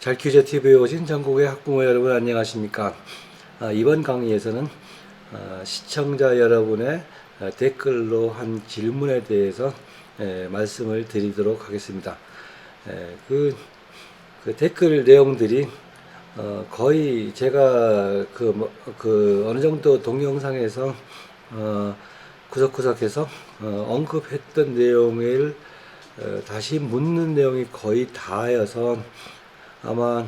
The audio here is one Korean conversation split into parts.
잘퀴즈 TV에 오신 전국의 학부모 여러분 안녕하십니까? 아, 이번 강의에서는 아, 시청자 여러분의 아, 댓글로 한 질문에 대해서 에, 말씀을 드리도록 하겠습니다. 에, 그, 그 댓글 내용들이 어, 거의 제가 그, 뭐, 그 어느 정도 동영상에서 어, 구석구석해서 어, 언급했던 내용을 어, 다시 묻는 내용이 거의 다여서 아마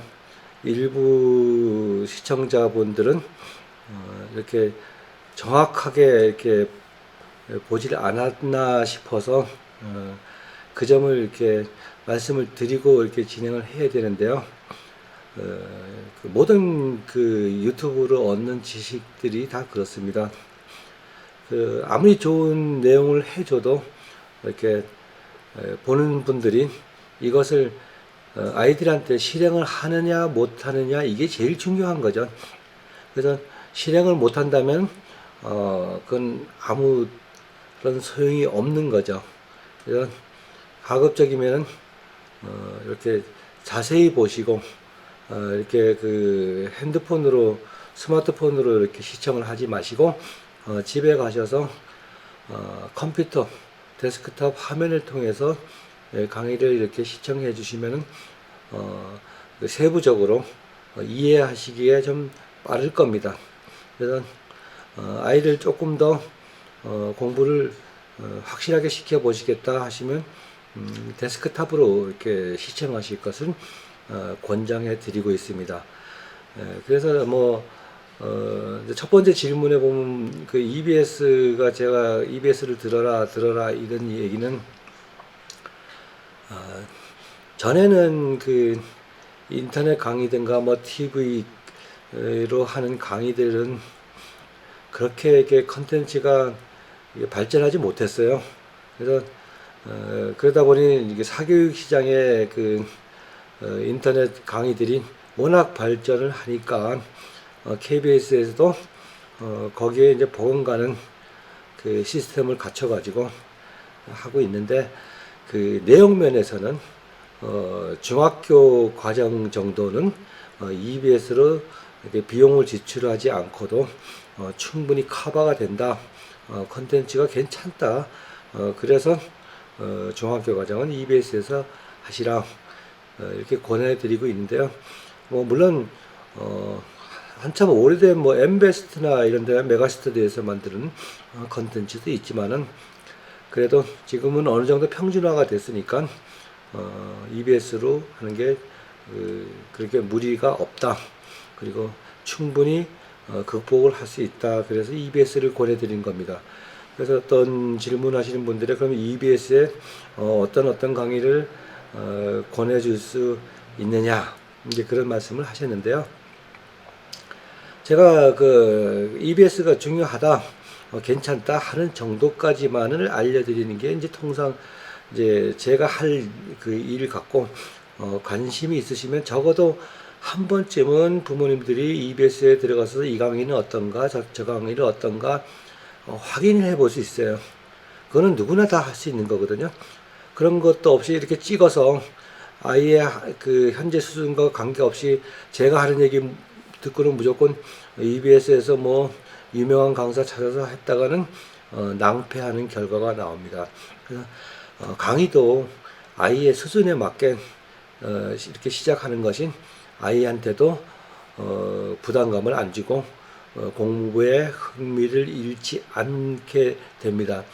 일부 시청자분들은 어, 이렇게 정확하게 이렇게 보질 않았나 싶어서 어, 그 점을 이렇게 말씀을 드리고 이렇게 진행을 해야 되는데요. 어, 그 모든 그 유튜브로 얻는 지식들이 다 그렇습니다. 그 아무리 좋은 내용을 해줘도 이렇게 에, 보는 분들이 이것을 어, 아이들한테 실행을 하느냐 못하느냐 이게 제일 중요한 거죠. 그래서 실행을 못한다면 어 그건 아무 그런 소용이 없는 거죠. 그래서 가급적이면은 어 이렇게 자세히 보시고 어 이렇게 그 핸드폰으로 스마트폰으로 이렇게 시청을 하지 마시고 어 집에 가셔서 어 컴퓨터 데스크탑 화면을 통해서 예, 강의를 이렇게 시청해 주시면은 어, 그 세부적으로 어, 이해하시기에 좀 빠를 겁니다. 그래서 어, 아이를 조금 더 어, 공부를 어, 확실하게 시켜 보시겠다 하시면 음, 데스크탑으로 이렇게 시청하실 것을 어, 권장해 드리고 있습니다. 예, 그래서 뭐 어, 첫 번째 질문에 보면 그 EBS가 제가 EBS를 들어라 들어라 이런 얘기는 아, 전에는 그 인터넷 강의든가 뭐 TV로 하는 강의들은 그렇게 이렇게 컨텐츠가 이게 발전하지 못했어요. 그래서 어, 그러다 보니 이게 사교육 시장의 그 어, 인터넷 강의들이 워낙 발전을 하니까 어, KBS에서도 어, 거기에 이제 보건가는 그 시스템을 갖춰가지고 하고 있는데 그 내용 면에서는 어, 중학교 과정 정도는 어, EBS로 비용을 지출하지 않고도 어, 충분히 커버가 된다. 어, 컨텐츠가 괜찮다. 어, 그래서 어, 중학교 과정은 EBS에서 하시라 어, 이렇게 권해드리고 있는데요. 뭐 물론 어, 한참 오래된 뭐 엠베스트나 이런 데 메가스터디에서 만드는 어, 컨텐츠도 있지만은 그래도 지금은 어느 정도 평준화가 됐으니까 어, EBS로 하는 게 그, 그렇게 무리가 없다. 그리고 충분히 어, 극복을 할 수 있다. 그래서 EBS를 권해드린 겁니다. 그래서 어떤 질문하시는 분들이 그럼 EBS에 어, 어떤 어떤 강의를 어, 권해줄 수 있느냐 이제 그런 말씀을 하셨는데요. 제가 그 EBS가 중요하다, 어, 괜찮다 하는 정도까지만을 알려드리는 게 이제 통상 이제 제가 할 그 일 갖고 어, 관심이 있으시면 적어도 한 번쯤은 부모님들이 EBS에 들어가서 이 강의는 어떤가, 저, 저 강의는 어떤가 어, 확인을 해볼 수 있어요. 그거는 누구나 다 할 수 있는 거거든요. 그런 것도 없이 이렇게 찍어서 아이의 그 현재 수준과 관계없이 제가 하는 얘기 듣고는 무조건 EBS에서 뭐 유명한 강사 찾아서 했다가는 어, 낭패하는 결과가 나옵니다. 그래서 어, 강의도 아이의 수준에 맞게 어, 이렇게 시작하는 것이 아이한테도 어, 부담감을 안 주고 어, 공부에 흥미를 잃지 않게 됩니다.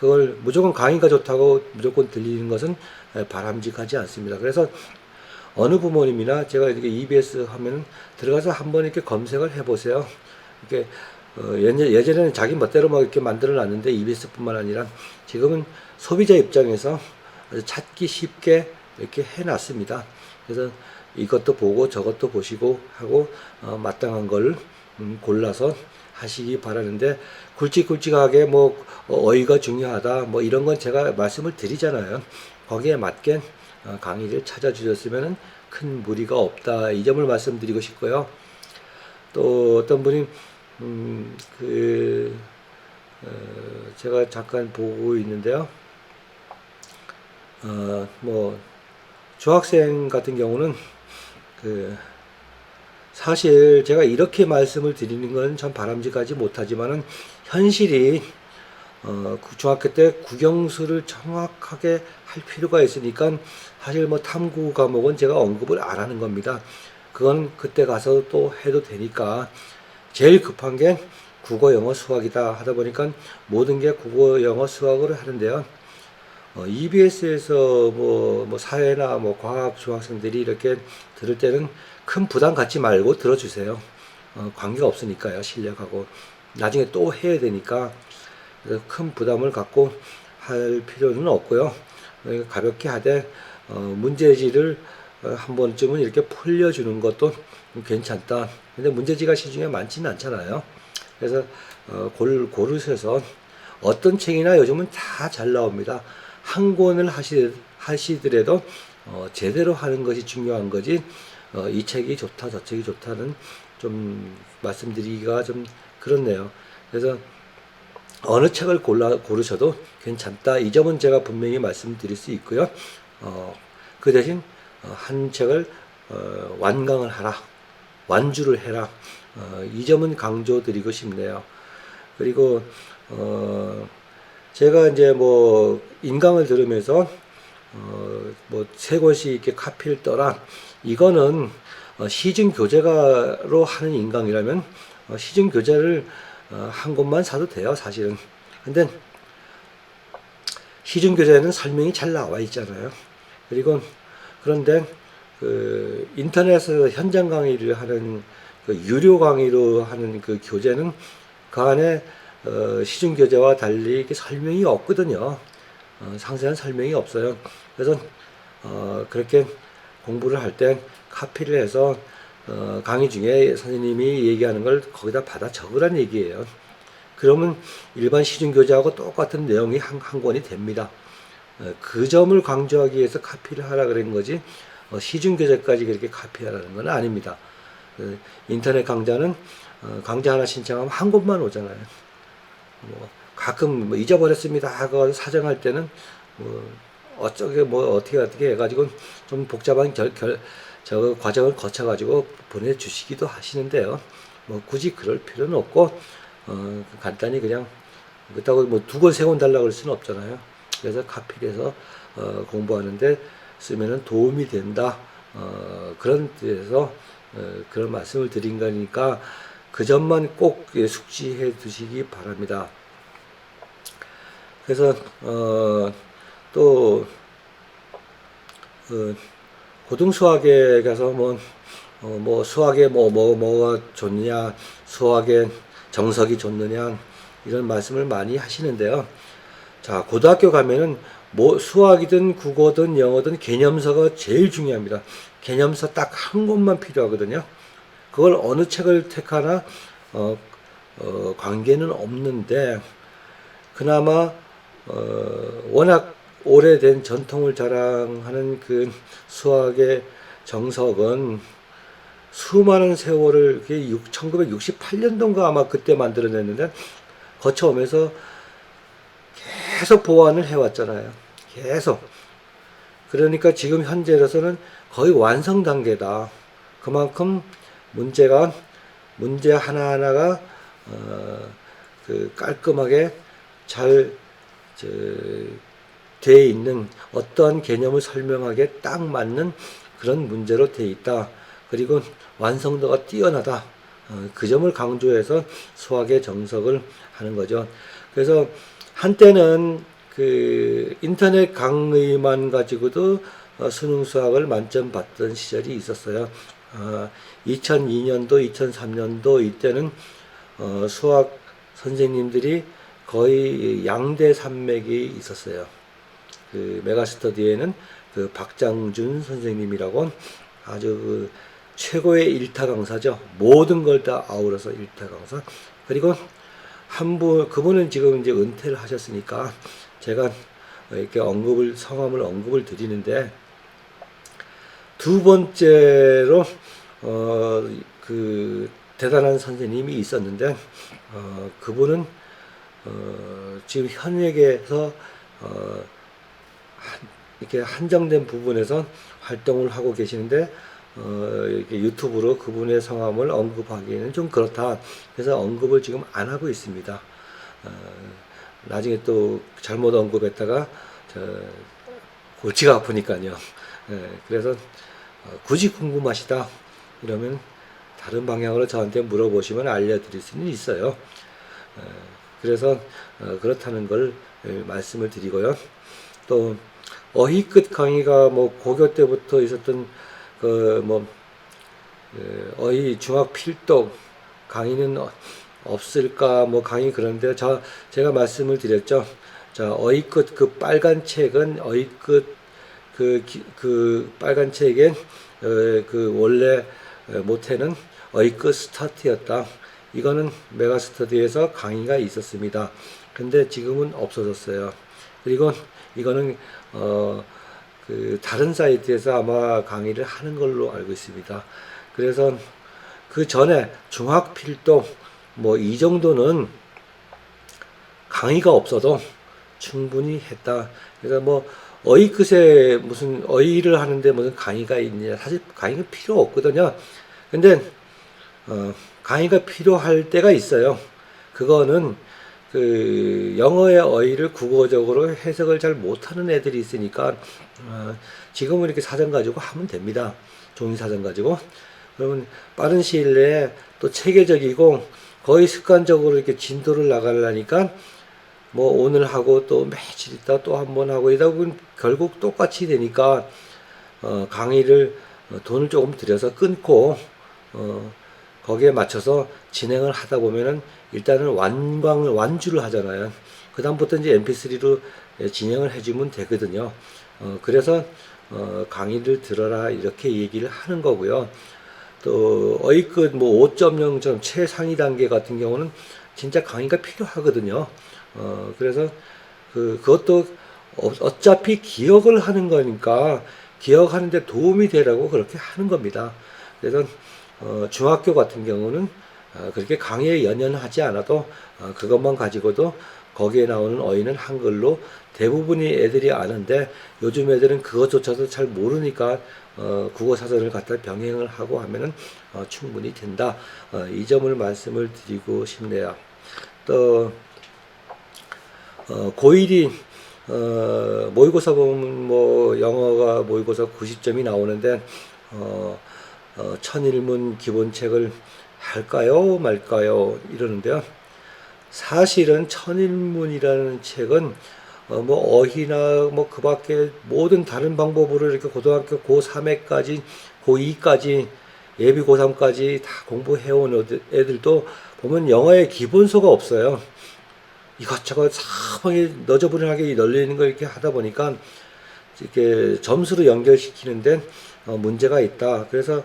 그걸 무조건 강의가 좋다고 무조건 들리는 것은 에, 바람직하지 않습니다. 그래서 어느 부모님이나 제가 이렇게 EBS 하면 들어가서 한번 이렇게 검색을 해보세요. 이렇게 어, 예전- 예전에는 자기 멋대로 막 이렇게 만들어 놨는데 EBS뿐만 아니라 지금은 소비자 입장에서 아주 찾기 쉽게 이렇게 해놨습니다. 그래서 이것도 보고 저것도 보시고 하고 어, 마땅한 걸 음, 골라서 하시기 바라는데 굵직굵직하게 뭐 어, 어휘가 중요하다 뭐 이런 건 제가 말씀을 드리잖아요. 거기에 맞게 어, 강의를 찾아주셨으면 큰 무리가 없다 이 점을 말씀드리고 싶고요. 또 어떤 분이 음, 그 어, 제가 잠깐 보고 있는데요. 어, 뭐 중학생 같은 경우는 그 사실 제가 이렇게 말씀을 드리는 건 참 바람직하지 못하지만은 현실이 어, 그 중학교 때 국영수를 정확하게 할 필요가 있으니까 사실 뭐 탐구 과목은 제가 언급을 안 하는 겁니다. 그건 그때 가서 또 해도 되니까 제일 급한 게 국어, 영어, 수학이다 하다 보니까 모든 게 국어, 영어, 수학으로 하는데요. 어, EBS에서 뭐, 뭐 사회나 뭐 과학 중학생들이 이렇게 들을 때는 큰 부담 갖지 말고 들어주세요. 어, 관계가 없으니까요, 실력하고. 나중에 또 해야 되니까 큰 부담을 갖고 할 필요는 없고요. 어, 가볍게 하되 어, 문제지를 어, 한 번쯤은 이렇게 풀려주는 것도 괜찮다. 근데 문제지가 시중에 많지는 않잖아요. 그래서 어, 골, 고르셔서 어떤 책이나 요즘은 다 잘 나옵니다. 한 권을 하시, 하시더라도 어, 제대로 하는 것이 중요한 거지 어, 이 책이 좋다 저 책이 좋다는 좀 말씀드리기가 좀 그렇네요. 그래서 어느 책을 골라 고르셔도 괜찮다. 이 점은 제가 분명히 말씀드릴 수 있고요. 어, 그 대신 어, 한 책을 어, 완강을 하라, 완주를 해라. 어, 이 점은 강조드리고 싶네요. 그리고 어, 제가 이제 뭐 인강을 들으면서 어, 뭐세 권씩 이렇게 카피를 떠라. 이거는 어, 시중 교재가로 하는 인강이라면 어, 시중 교재를 어, 한 권만 사도 돼요, 사실은. 근데 시중 교재에는 설명이 잘 나와 있잖아요. 그리고 그런데 그 인터넷에서 현장 강의를 하는 그 유료 강의로 하는 그 교재는 그 안에 어, 시중 교재와 달리 설명이 없거든요. 어, 상세한 설명이 없어요. 그래서 어, 그렇게 공부를 할 때 카피를 해서 어, 강의 중에 선생님이 얘기하는 걸 거기다 받아 적으란 얘기예요. 그러면 일반 시중 교재하고 똑같은 내용이 한, 한 권이 됩니다. 어, 그 점을 강조하기 위해서 카피를 하라 그런 거지 어, 시중 교재까지 그렇게 카피하라는 건 아닙니다. 어, 인터넷 강좌는 어, 강좌 하나 신청하면 한 권만 오잖아요. 뭐 가끔 뭐 잊어버렸습니다 하고 사정할 때는 뭐 어쩌게 뭐 어떻게 어떻게 해가지고 좀 복잡한 결, 결, 저 과정을 거쳐가지고 보내주시기도 하시는데요. 뭐 굳이 그럴 필요는 없고 어, 간단히 그냥 그렇다고 뭐 두 권 세 권 달라고 그럴 수는 없잖아요. 그래서 카피해서 어, 공부하는데 쓰면은 도움이 된다. 어, 그런 뜻에서 어, 그런 말씀을 드린 거니까 그 점만 꼭 예, 숙지해 두시기 바랍니다. 그래서 어, 또 어, 고등 수학에 가서 뭐, 어, 뭐 수학에 뭐, 뭐, 뭐가 좋느냐, 수학에 정석이 좋느냐, 이런 말씀을 많이 하시는데요. 자, 고등학교 가면은 뭐 수학이든 국어든 영어든 개념서가 제일 중요합니다. 개념서 딱 한 권만 필요하거든요. 그걸 어느 책을 택하나, 어, 어, 관계는 없는데, 그나마, 어, 워낙 오래된 전통을 자랑하는 그 수학의 정석은 수많은 세월을 1968년도인가 아마 그때 만들어냈는데 거쳐오면서 계속 보완을 해왔잖아요. 계속. 그러니까 지금 현재로서는 거의 완성 단계다. 그만큼 문제가 문제 하나하나가 어, 그 깔끔하게 잘 저, 돼 있는 어떠한 개념을 설명하기에 딱 맞는 그런 문제로 돼 있다. 그리고 완성도가 뛰어나다. 어, 그 점을 강조해서 수학의 정석을 하는 거죠. 그래서 한때는 그 인터넷 강의만 가지고도 어, 수능 수학을 만점 받던 시절이 있었어요. 어, 2002년도, 2003년도 이때는 어, 수학 선생님들이 거의 양대 산맥이 있었어요. 그 메가스터디에는 그 박장준 선생님이라고 아주 그 최고의 일타 강사죠. 모든 걸 다 아우러서 일타 강사. 그리고 한 분, 그분은 지금 이제 은퇴를 하셨으니까 제가 이렇게 언급을, 성함을 언급을 드리는데 두 번째로, 어, 그 대단한 선생님이 있었는데, 어, 그분은, 어, 지금 현역에서, 어, 한- 이렇게 한정된 부분에서 활동을 하고 계시는데 어, 이렇게 유튜브로 그분의 성함을 언급하기에는 좀 그렇다. 그래서 언급을 지금 안 하고 있습니다. 어, 나중에 또 잘못 언급했다가 저 골치가 아프니까요. 예, 그래서 어, 굳이 궁금하시다 이러면 다른 방향으로 저한테 물어보시면 알려드릴 수는 있어요. 어, 그래서 어, 그렇다는 걸 예, 말씀을 드리고요. 또 어휘끝 강의가 뭐 고교 때부터 있었던 그 뭐 어휘 중학 필독 강의는 어- 없을까 뭐 강의 그런데 저 제가 말씀을 드렸죠. 자 어휘끝 그 빨간 책은 어휘끝 그, 기- 그 빨간 책엔 어, 그 원래 어, 모태는 어이끝 스타트였다. 이거는 메가스터디에서 강의가 있었습니다. 근데 지금은 없어졌어요. 그리고 이거는 어, 그 다른 사이트에서 아마 강의를 하는 걸로 알고 있습니다. 그래서 그 전에 중학 필독 뭐 이 정도는 강의가 없어도 충분히 했다. 그래서 뭐 어휘 끝에 무슨 어휘를 하는데 무슨 강의가 있냐? 사실 강의가 필요 없거든요. 근데 어, 강의가 필요할 때가 있어요. 그거는 그 영어의 어휘를 국어적으로 해석을 잘 못하는 애들이 있으니까 어, 지금은 이렇게 사전 가지고 하면 됩니다. 종이 사전 가지고 그러면 빠른 시일 내에 또 체계적이고 거의 습관적으로 이렇게 진도를 나가려니까 뭐 오늘 하고 또 며칠 있다 또 한 번 하고 이러다 보면 결국 똑같이 되니까 어, 강의를 어, 돈을 조금 들여서 끊고 어, 거기에 맞춰서 진행을 하다 보면은 일단은 완광을 완주를 하잖아요. 그 다음부터 이제 MP3로 진행을 해주면 되거든요. 어, 그래서 어, 강의를 들어라 이렇게 얘기를 하는 거고요. 또 어이끝 뭐 5.0점 최상위 단계 같은 경우는 진짜 강의가 필요하거든요. 어, 그래서 그 그것도 어- 어차피 기억을 하는 거니까 기억하는데 도움이 되라고 그렇게 하는 겁니다. 그래서 어, 중학교 같은 경우는 어, 그렇게 강의에 연연하지 않아도 어, 그것만 가지고도 거기에 나오는 어휘는 한글로 대부분이 애들이 아는데 요즘 애들은 그것조차도 잘 모르니까 어, 국어 사전을 갖다 병행을 하고 하면은 어, 충분히 된다. 어, 이 점을 말씀을 드리고 싶네요. 또 어, 고1이 어, 모의고사 보면 뭐 영어가 모의고사 90점이 나오는데 어, 어, 천일문 기본책을 할까요 말까요 이러는데요. 사실은 천일문이라는 책은 어, 뭐 어휘나 뭐 그 밖에 모든 다른 방법으로 이렇게 고등학교 고3회까지 고2까지 예비 고3까지 다 공부해온 애들- 애들도 보면 영어에 기본소가 없어요. 이것저것 사방에 너저분하게 널리는 걸 이렇게 하다 보니까 이렇게 점수로 연결시키는데 어, 문제가 있다. 그래서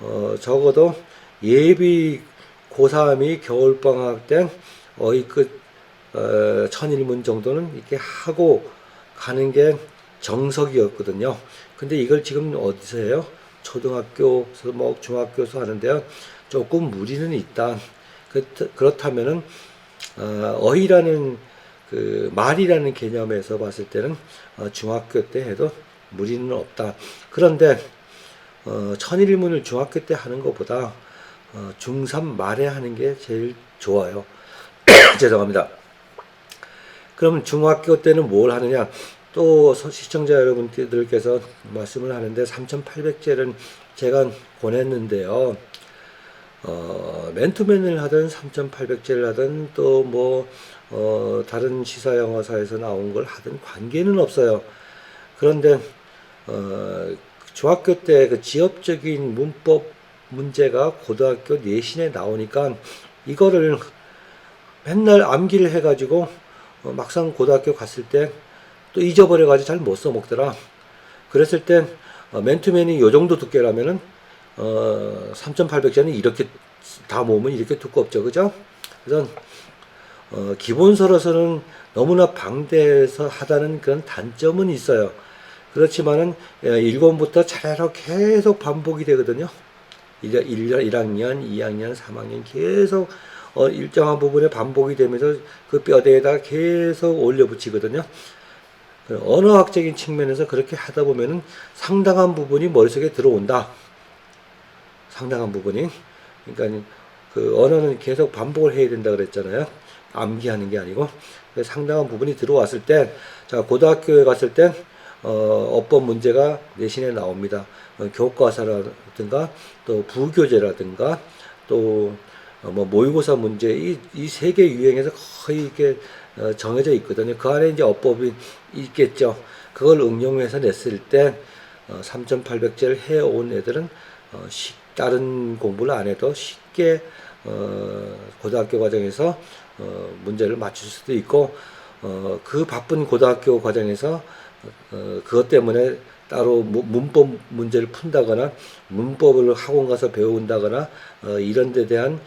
어, 적어도 예비 고3이 겨울방학 때 어휘 끝 어, 천일문 정도는 이렇게 하고 가는 게 정석이었거든요. 근데 이걸 지금 어디서 해요? 초등학교에서 뭐 중학교에서 하는데요. 조금 무리는 있다. 그, 그렇다면은 어, 어휘라는 그 말이라는 개념에서 봤을 때는 어, 중학교 때 해도 무리는 없다. 그런데 어, 천일문을 중학교 때 하는 것보다 어, 중3 말에 하는 게 제일 좋아요. 죄송합니다. 그러면 중학교 때는 뭘 하느냐? 또 서- 시청자 여러분들께서 말씀을 하는데 3,800제를 제가 권했는데요. 어, 맨투맨을 하든 3,800제를 하든 또뭐 어, 다른 시사 영어사에서 나온 걸 하든 관계는 없어요. 그런데 어, 중학교 때 그 지엽적인 문법 문제가 고등학교 내신에 나오니까 이거를 맨날 암기를 해가지고 어, 막상 고등학교 갔을 때 또 잊어버려가지고 잘 못 써먹더라. 그랬을 땐 어, 맨투맨이 요 정도 두께라면은 어, 3,800자는 이렇게 다 모으면 이렇게 두껍죠, 그죠? 그래서 어, 기본서로서는 너무나 방대해서 하다는 그런 단점은 있어요. 그렇지만은 1권부터 차례로 계속 반복이 되거든요. 1, 1학년, 2학년, 3학년 계속 어, 일정한 부분에 반복이 되면서 그 뼈대에다 계속 올려 붙이거든요. 그 언어학적인 측면에서 그렇게 하다 보면은 상당한 부분이 머릿속에 들어온다. 상당한 부분이. 그러니까 그 언어는 계속 반복을 해야 된다 그랬잖아요. 암기하는 게 아니고 그래서 상당한 부분이 들어왔을 때, 자 고등학교에 갔을 때 어, 어법 문제가 내신에 나옵니다. 어, 교과서라든가 또 부교재라든가 또 어, 뭐 모의고사 문제 이 이 세 개 유형에서 거의 이렇게 어, 정해져 있거든요. 그 안에 이제 어법이 있겠죠. 그걸 응용해서 냈을 때 어, 3,800제를 해온 애들은 어, 쉽- 다른 공부를 안 해도 쉽게 어, 고등학교 과정에서 어, 문제를 맞출 수도 있고 어, 그 바쁜 고등학교 과정에서 어, 그것 때문에 따로 무- 문법 문제를 푼다거나 문법을 학원 가서 배운다거나 어, 이런 데 대한 어,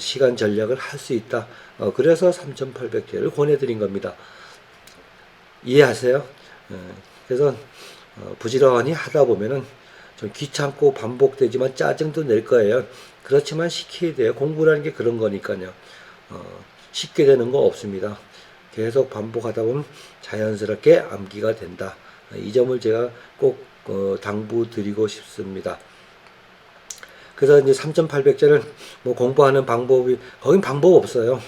시간 전략을 할 수 있다. 어, 그래서 3,800개를 권해드린 겁니다. 이해하세요? 어, 그래서 어, 부지런히 하다 보면은 좀 귀찮고 반복되지만 짜증도 낼 거예요. 그렇지만 시켜야 돼요. 공부라는 게 그런 거니까요. 어, 쉽게 되는 거 없습니다. 계속 반복하다 보면 자연스럽게 암기가 된다. 이 점을 제가 꼭 어, 당부드리고 싶습니다. 그래서 이제 3,800제를 뭐 공부하는 방법이 거긴 방법 없어요.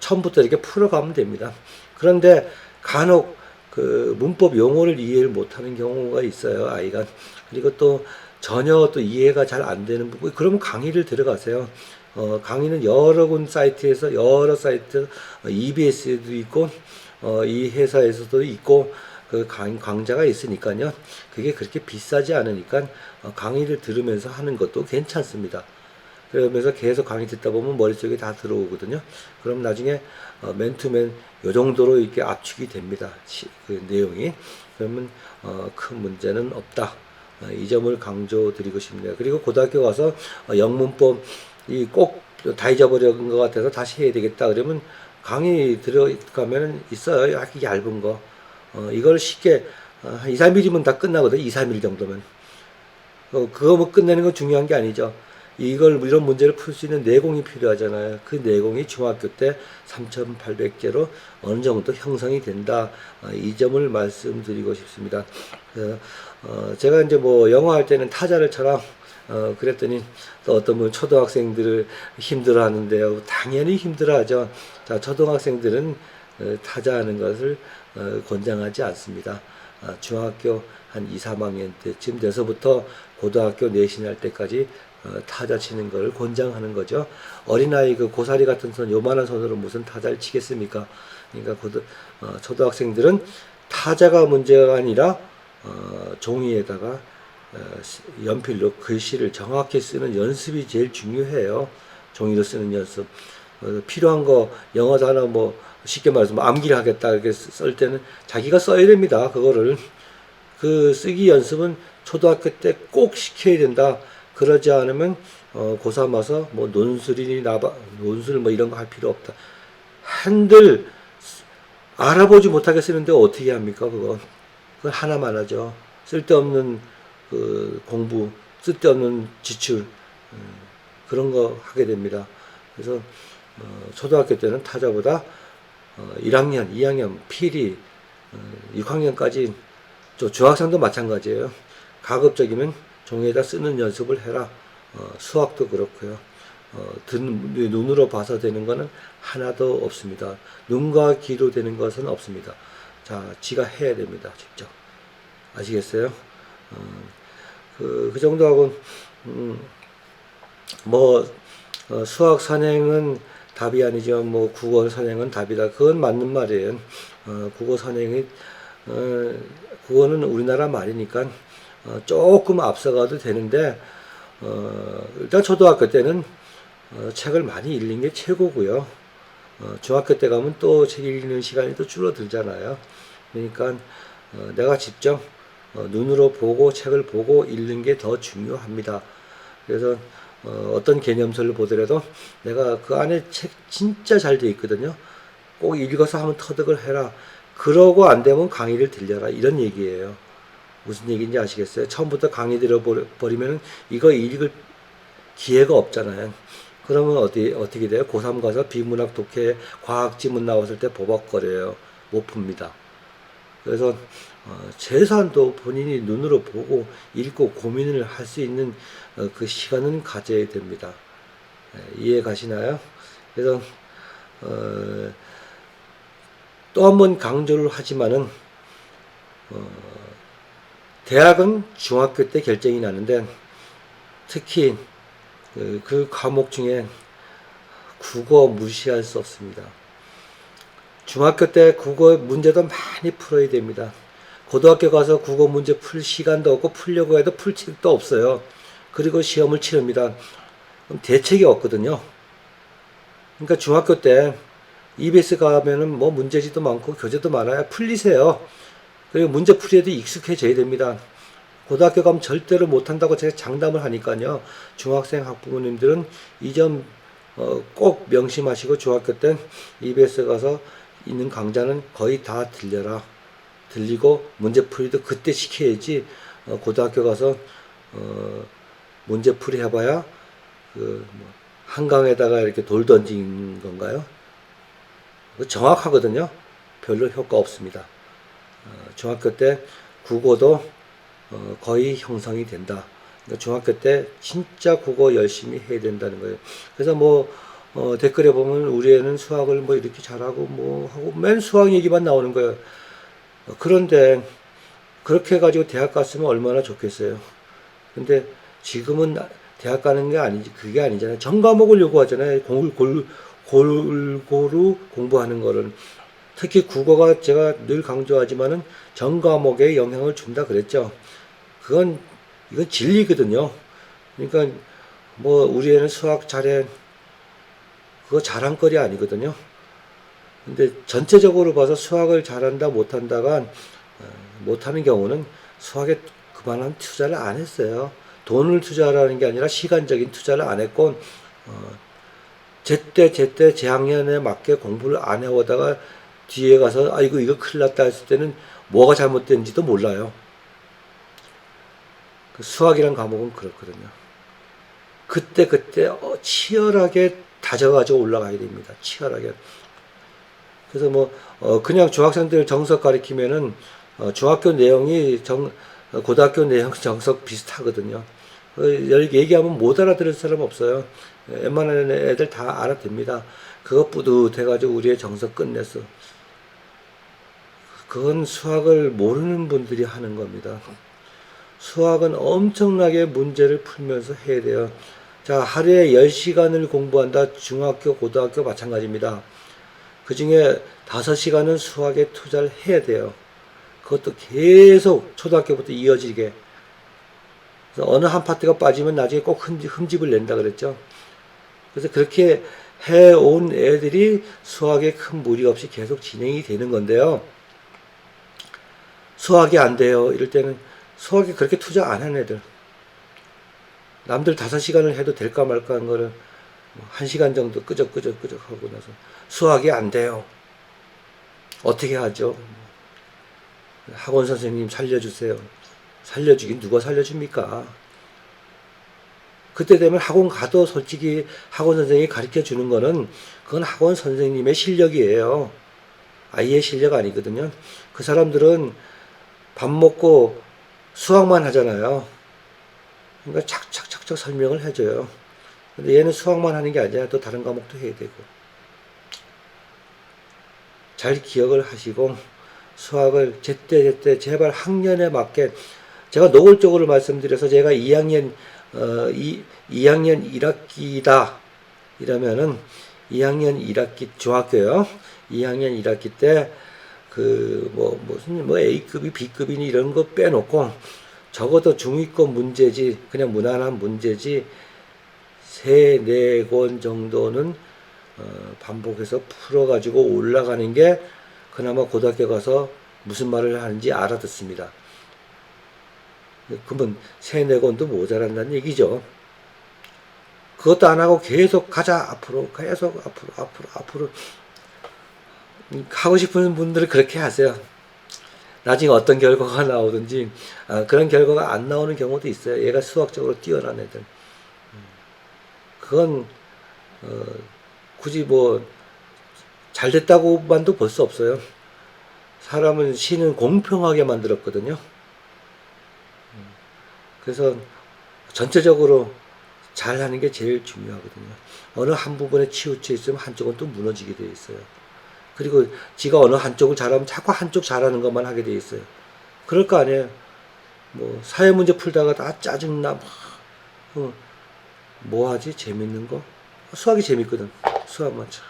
처음부터 이렇게 풀어가면 됩니다. 그런데 간혹 그 문법 용어를 이해를 못하는 경우가 있어요 아이가 그리고 또 전혀 또 이해가 잘 안 되는 부분 그러면 강의를 들어가세요. 어, 강의는 여러 군 사이트에서 여러 사이트 어, EBS에도 있고 어, 이 회사에서도 있고 그 강, 강좌가 있으니까요. 그게 그렇게 비싸지 않으니까 어, 강의를 들으면서 하는 것도 괜찮습니다. 그러면서 계속 강의 듣다 보면 머릿속에 다 들어오거든요. 그럼 나중에 어, 맨투맨 요 정도로 이렇게 압축이 됩니다. 시- 그 내용이. 그러면 어, 큰 문제는 없다. 어, 이 점을 강조드리고 싶네요. 그리고 고등학교 가서 어, 영문법 이 꼭 다 잊어버린 것 같아서 다시 해야 되겠다. 그러면 강의 들어가면 있어요. 약간 얇은 거. 어, 이걸 쉽게 어, 한 2, 3일이면 다 끝나거든. 2, 3일 정도면. 어, 그거 뭐 끝내는 건 중요한 게 아니죠. 이걸 이런 문제를 풀 수 있는 내공이 필요하잖아요. 그 내공이 중학교 때 3,800개로 어느 정도 형성이 된다. 어, 이 점을 말씀드리고 싶습니다. 그래서 어, 제가 이제 뭐 영어 할 때는 타자를 쳐라. 어, 그랬더니 또 어떤 분 초등학생들을 힘들어 하는데요. 당연히 힘들어 하죠. 자, 초등학생들은 어, 타자하는 것을 어, 권장하지 않습니다. 아, 중학교 한 2, 3학년 때쯤 돼서부터 고등학교 내신할 때까지 어, 타자 치는 걸 권장하는 거죠. 어린아이 그 고사리 같은 손, 요만한 손으로 무슨 타자를 치겠습니까? 그러니까 고등, 어, 초등학생들은 타자가 문제가 아니라 어, 종이에다가 어, 시- 연필로 글씨를 정확히 쓰는 연습이 제일 중요해요. 종이로 쓰는 연습. 어, 필요한 거 영어 단어 뭐 쉽게 말해서 뭐 암기를 하겠다 이렇게 쓰- 쓸 때는 자기가 써야 됩니다. 그거를 그 쓰기 연습은 초등학교 때 꼭 시켜야 된다. 그러지 않으면 어, 고3 와서 뭐 논술이니 나바 논술 뭐 이런 거 할 필요 없다. 한들 알아보지 못하게 쓰는데 어떻게 합니까 그거? 그건 하나만 하죠. 쓸데없는 그 공부, 쓸데없는 지출 음, 그런 거 하게 됩니다. 그래서 어, 초등학교 때는 타자보다 어, 1학년, 2학년, 필히 어, 6학년까지 저 중학생도 마찬가지예요. 가급적이면 종이에다 쓰는 연습을 해라. 어, 수학도 그렇고요. 어, 듣는, 눈으로 봐서 되는 거는 하나도 없습니다. 눈과 귀로 되는 것은 없습니다. 자, 지가 해야 됩니다. 직접. 아시겠어요? 어, 그, 그 정도 하고, 음, 뭐, 어, 수학 선행은 답이 아니죠. 뭐, 국어 선행은 답이다. 그건 맞는 말이에요. 어, 국어 선행이, 어, 국어는 우리나라 말이니까, 어, 조금 앞서가도 되는데, 어, 일단 초등학교 때는 어, 책을 많이 읽는 게 최고고요. 어, 중학교 때 가면 또 책 읽는 시간이 또 줄어들잖아요. 그러니까 어, 내가 직접 어, 눈으로 보고 책을 보고 읽는 게 더 중요합니다. 그래서 어, 어떤 개념서를 보더라도 내가 그 안에 책 진짜 잘 돼 있거든요. 꼭 읽어서 한번 터득을 해라. 그러고 안 되면 강의를 들려라. 이런 얘기예요. 무슨 얘기인지 아시겠어요? 처음부터 강의 들어버리면 이거 읽을 기회가 없잖아요. 그러면 어디, 어떻게 돼요? 고3 가서 비문학 독해 과학 지문 나왔을 때 버벅거려요. 못 풉니다. 그래서 어, 최소한도 본인이 눈으로 보고 읽고 고민을 할 수 있는 어, 그 시간은 가져야 됩니다. 예, 이해 가시나요? 그래서 어, 또 한 번 강조를 하지만은 어, 대학은 중학교 때 결정이 나는데 특히 그, 그 과목 중에 국어 무시할 수 없습니다. 중학교 때 국어 문제도 많이 풀어야 됩니다. 고등학교 가서 국어 문제 풀 시간도 없고 풀려고 해도 풀 책도 없어요. 그리고 시험을 치릅니다. 그럼 대책이 없거든요. 그러니까 중학교 때 EBS 가면은 뭐 문제지도 많고 교재도 많아요. 풀리세요. 그리고 문제 풀이에도 익숙해져야 됩니다. 고등학교 가면 절대로 못한다고 제가 장담을 하니까요. 중학생 학부모님들은 이점 어, 꼭 명심하시고 중학교 때 EBS 가서 있는 강좌는 거의 다 들려라. 들리고 문제 풀이도 그때 시켜야지 어, 고등학교 가서 어, 문제 풀이 해봐야 그 뭐, 한강에다가 이렇게 돌 던진 건가요? 정확하거든요. 별로 효과 없습니다. 어, 중학교 때 국어도 어, 거의 형성이 된다. 그러니까 중학교 때 진짜 국어 열심히 해야 된다는 거예요. 그래서 뭐 어, 댓글에 보면 우리 애는 수학을 뭐 이렇게 잘하고 뭐 하고 맨 수학 얘기만 나오는 거예요. 어, 그런데 그렇게 해가지고 대학 갔으면 얼마나 좋겠어요. 근데 지금은 대학 가는 게 아니지 그게 아니잖아요. 전 과목을 요구하잖아요. 골, 골, 골고루 공부하는 거를 특히 국어가 제가 늘 강조하지만은 전 과목에 영향을 준다 그랬죠. 그건 이건 진리거든요. 그러니까 뭐 우리 애는 수학 잘해 그거 자랑거리 아니거든요. 근데 전체적으로 봐서 수학을 잘한다 못한다가 어, 못하는 경우는 수학에 그만한 투자를 안 했어요. 돈을 투자하는 게 아니라 시간적인 투자를 안 했고 어, 제때 제때 재학년에 맞게 공부를 안 해오다가 뒤에 가서 아이고 이거 큰일 났다 했을 때는 뭐가 잘못된지도 몰라요. 그 수학이란 과목은 그렇거든요. 그때 그때 어, 치열하게 다져가지고 올라가야 됩니다. 치열하게. 그래서 뭐 어, 그냥 중학생들 정석 가리키면은 어, 중학교 내용이 정 어, 고등학교 내용 정석 비슷하거든요. 어, 얘기하면 못 알아들을 사람 없어요. 웬만한 애들 다 알아듣습니다. 그것 뿌듯해가지고 우리의 정석 끝냈어. 그건 수학을 모르는 분들이 하는 겁니다. 수학은 엄청나게 문제를 풀면서 해야 돼요. 자, 하루에 10시간을 공부한다. 중학교, 고등학교 마찬가지입니다. 그 중에 5시간은 수학에 투자를 해야 돼요. 그것도 계속 초등학교부터 이어지게. 어느 한 파트가 빠지면 나중에 꼭 흠집, 흠집을 낸다 그랬죠. 그래서 그렇게 해온 애들이 수학에 큰 무리 없이 계속 진행이 되는 건데요. 수학이 안 돼요. 이럴 때는 수학에 그렇게 투자 안 하는 애들. 남들 다섯 시간을 해도 될까 말까 한 거를 뭐한 시간 정도 끄적끄적끄적 하고 나서 수학이 안 돼요. 어떻게 하죠? 학원 선생님 살려주세요. 살려주긴 누가 살려줍니까? 그때 되면 학원 가도 솔직히 학원 선생님이 가르쳐 주는 거는 그건 학원 선생님의 실력이에요. 아이의 실력 아니거든요. 그 사람들은 밥 먹고 수학만 하잖아요. 그러니까 착착착 착 설명을 해줘요. 근데 얘는 수학만 하는 게 아니라 또 다른 과목도 해야 되고. 잘 기억을 하시고 수학을 제때제때 제발 학년에 맞게 제가 노골적으로 말씀드려서 제가 2학년 어, 2, 2학년 1학기다 이러면은 2학년 1학기 중학교요. 2학년 1학기 때 그 뭐 무슨 뭐 A급이 B급이니 이런 거 빼놓고 적어도 중위권 문제지 그냥 무난한 문제지 세 네 권 정도는 어, 반복해서 풀어가지고 올라가는 게 그나마 고등학교 가서 무슨 말을 하는지 알아듣습니다. 그러면 세네 권도 모자란다는 얘기죠. 그것도 안 하고 계속 가자 앞으로 계속 앞으로 앞으로 앞으로 하고 싶은 분들은 그렇게 하세요. 나중에 어떤 결과가 나오든지 아, 그런 결과가 안 나오는 경우도 있어요. 얘가 수학적으로 뛰어난 애들. 그건 어, 굳이 뭐 잘 됐다고만도 볼 수 없어요. 사람은 신은 공평하게 만들었거든요. 그래서 전체적으로 잘하는 게 제일 중요하거든요. 어느 한 부분에 치우쳐 있으면 한쪽은 또 무너지게 돼 있어요. 그리고 지가 어느 한쪽을 잘하면 자꾸 한쪽 잘하는 것만 하게 돼 있어요. 그럴 거 아니에요. 뭐 사회 문제 풀다가 다 짜증나 막. 어, 뭐 하지? 재밌는 거? 수학이 재밌거든. 수학만 참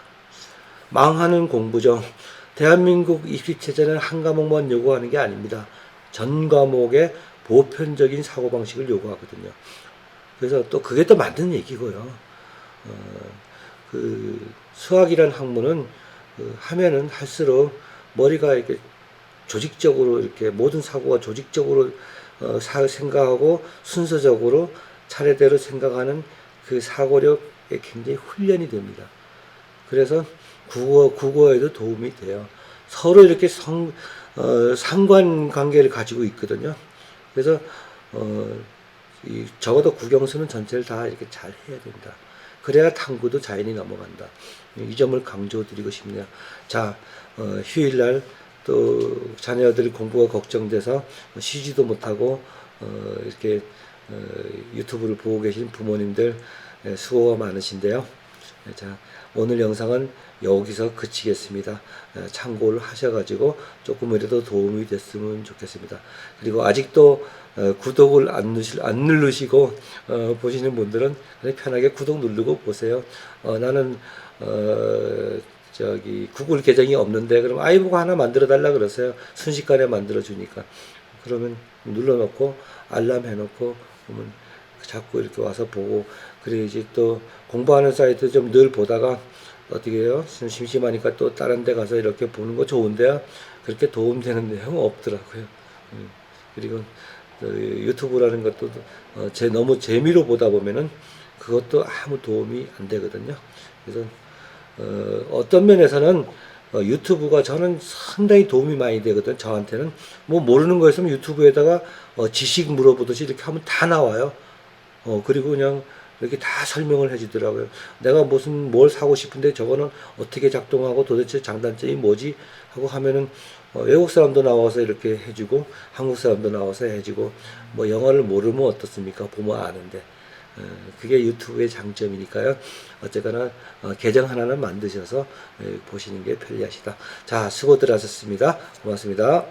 망하는 공부죠 대한민국 입시 체제는 한 과목만 요구하는 게 아닙니다. 전 과목의 보편적인 사고 방식을 요구하거든요. 그래서 또 그게 또 맞는 얘기고요. 어, 그 수학이란 학문은 그 하면은 할수록 머리가 이렇게 조직적으로 이렇게 모든 사고가 조직적으로 어, 사, 생각하고 순서적으로 차례대로 생각하는 그 사고력에 굉장히 훈련이 됩니다. 그래서 국어, 국어에도 도움이 돼요. 서로 이렇게 성, 어, 상관 관계를 가지고 있거든요. 그래서, 어, 이, 적어도 국영수는 전체를 다 이렇게 잘 해야 된다. 그래야 탐구도 자연히 넘어간다. 이 점을 강조드리고 싶네요. 자, 어, 휴일날 또 자녀들 공부가 걱정돼서 쉬지도 못하고 어, 이렇게 어, 유튜브를 보고 계신 부모님들 예, 수고가 많으신데요. 예, 자 오늘 영상은 여기서 그치겠습니다. 예, 참고를 하셔가지고 조금이라도 도움이 됐으면 좋겠습니다. 그리고 아직도 어, 구독을 안, 누시, 안 누르시고 어, 보시는 분들은 편하게 구독 누르고 보세요. 어, 나는 어, 저기 구글 계정이 없는데 그럼 아이보가 하나 만들어 달라 그러세요. 순식간에 만들어 주니까 그러면 눌러놓고 알람 해놓고 보면 자꾸 이렇게 와서 보고 그래 이제 또 공부하는 사이트 좀 늘 보다가 어떻게 해요? 좀 심심하니까 또 다른 데 가서 이렇게 보는 거 좋은데요. 그렇게 도움되는 내용은 없더라고요. 음. 그리고 그 유튜브라는 것도 어, 제 너무 재미로 보다 보면은 그것도 아무 도움이 안 되거든요. 그래서 어, 어떤 면에서는 어, 유튜브가 저는 상당히 도움이 많이 되거든. 저한테는 뭐 모르는 거 있으면 유튜브에다가 어, 지식 물어보듯이 이렇게 하면 다 나와요. 어, 그리고 그냥 이렇게 다 설명을 해주더라고요. 내가 무슨 뭘 사고 싶은데 저거는 어떻게 작동하고 도대체 장단점이 뭐지 하고 하면은 어, 외국 사람도 나와서 이렇게 해주고 한국 사람도 나와서 해주고 뭐 영어를 모르면 어떻습니까? 보면 아는데. 어, 그게 유튜브의 장점이니까요. 어쨌거나 어, 계정 하나는 만드셔서 예, 보시는 게 편리하시다. 자, 수고들 하셨습니다. 고맙습니다.